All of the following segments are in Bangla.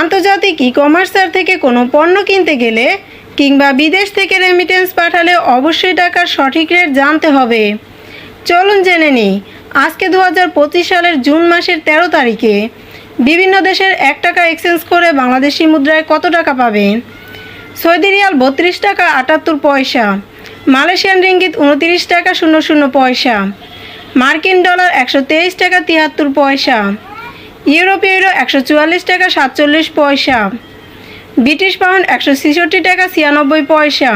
আন্তর্জাতিক ই কমার্সার থেকে কোনো পণ্য কিনতে গেলে কিংবা বিদেশ থেকে রেমিটেন্স পাঠালে অবশ্যই টাকার সঠিক রেট জানতে হবে। চলুন জেনে নিই, আজকে দু হাজার পঁচিশ সালের জুন মাসের ১৩ তারিখে বিভিন্ন দেশের এক টাকা এক্সচেঞ্জ করে বাংলাদেশি মুদ্রায় কত টাকা পাবেন সৌদি রিয়াল বত্রিশ টাকা আটাত্তর পয়সা, মালয়েশিয়ান রিঙ্গিত উনতিরিশ টাকা শূন্য শূন্য পয়সা, মার্কিন ডলার একশো তেইশ টাকা তিয়াত্তর পয়সা ইউরোপীয় ইউরো একশো চুয়াল্লিশ টাকা সাতচল্লিশ পয়সা। ব্রিটিশ পাউন্ড একশো ছেষট্টি টাকা ছিয়ানব্বই পয়সা।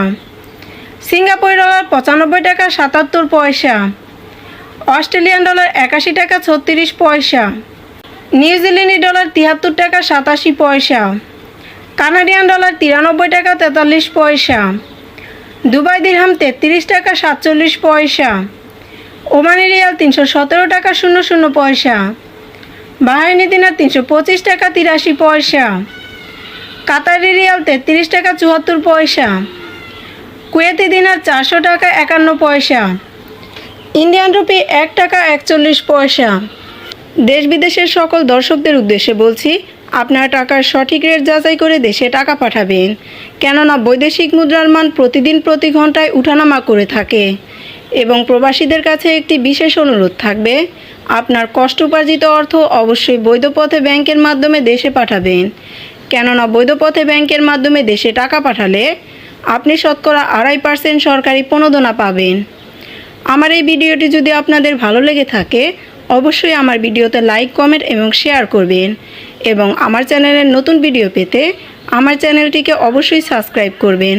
সিঙ্গাপুর ডলার পঁচানব্বই টাকা সাতাত্তর পয়সা। অস্ট্রেলিয়ান ডলার একাশি টাকা ছত্রিশ পয়সা। নিউজিল্যান্ডি ডলার তিয়াত্তর টাকা সাতাশি পয়সা। কানাডিয়ান ডলার তিরানব্বই টাকা তেতাল্লিশ পয়সা। দুবাই দিরহাম তেত্রিশ টাকা সাতচল্লিশ পয়সা। ওমানি রিয়াল তিনশো সতেরো টাকা শূন্য শূন্য পয়সা। বাহাইনি দিনার তিনশো পঁচিশ টাকা তিরাশি পয়সা। কাতারি রিয়াল তেত্রিশ টাকা চুয়াত্তর পয়সা। কুয়েতি দিনার চারশো টাকা একান্ন পয়সা। ইন্ডিয়ান রুপি এক টাকা একচল্লিশ পয়সা। দেশ বিদেশের সকল দর্শকদের উদ্দেশ্যে বলছি, আপনার টাকার সঠিক রেট যাচাই করে দেশে টাকা পাঠাবেন। কেননা বৈদেশিক মুদ্রার মান প্রতিদিন প্রতি ঘন্টায় উঠানামা করে থাকে। এবং প্রবাসীদের কাছে একটি বিশেষ অনুরোধ থাকবে। আপনার কষ্ট উপার্জিত অর্থ অবশ্যই বৈধ পথে ব্যাংকের মাধ্যমে দেশে পাঠাবেন। কেননা বৈধ পথে ব্যাংকের মাধ্যমে দেশে টাকা পাঠালে আপনি শতকরা আড়াই পার্সেন্ট সরকারি প্রণোদনা পাবেন। আমার এই ভিডিওটি যদি আপনাদের ভালো লেগে থাকে, অবশ্যই আমার ভিডিওতে লাইক, কমেন্ট এবং শেয়ার করবেন এবং আমার চ্যানেলের নতুন ভিডিও পেতে আমার চ্যানেলটিকে অবশ্যই সাবস্ক্রাইব করবেন।